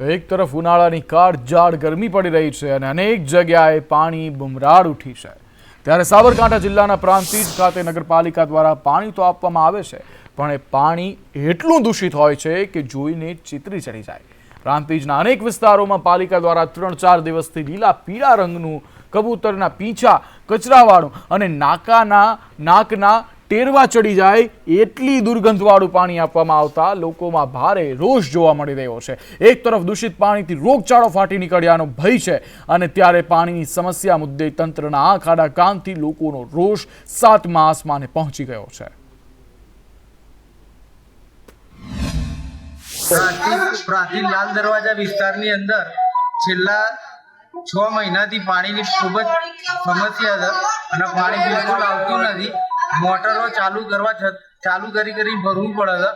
એક તરફ ઉનાળાની કાળઝાળ ગરમી પડી રહી છે અને અનેક જગ્યાએ પાણી બુમરાળ ઉઠી છે. ત્યારે સાબરકાંઠા જિલ્લાના પ્રાંતિજ ખાતે નગરપાલિકા દ્વારા પાણી તો આપવામાં આવે છે, પણ એ પાણી એટલું દૂષિત હોય છે કે જોઈને ચિતરી ચડી જાય. પ્રાંતિજના અનેક વિસ્તારોમાં પાલિકા દ્વારા ત્રણ ચાર દિવસથી લીલા પીળા રંગનું કબૂતરના પીંછા, કચરાવાળું અને નાકાના, નાકના ટેરવા ચડી જાય, એટલી દુર્ગંધવાળું પાણી આપવામાં આવતા લોકોમાં ભારે રોષ જોવા મળી રહ્યો છે. એક તરફ દૂષિત પાણીથી રોગચાળો ફાટી નીકળ્યાનો ભય છે અને ત્યારે પાણીની સમસ્યા મુદ્દે તંત્રના આંખ, આડા કાનથી લોકોનો રોષ સાતમા આસમાને પહોંચી ગયો છે. પ્રાચીન લાલ દરવાજા વિસ્તારની અંદર છેલ્લા છ મહિનાથી પાણીની ખૂબ જ સમસ્યા છે અને પાણી બિલકુલ આવતું નથી. મોટરો ચાલુ કરવા ચાલુ કરી કરી ભરવું પડે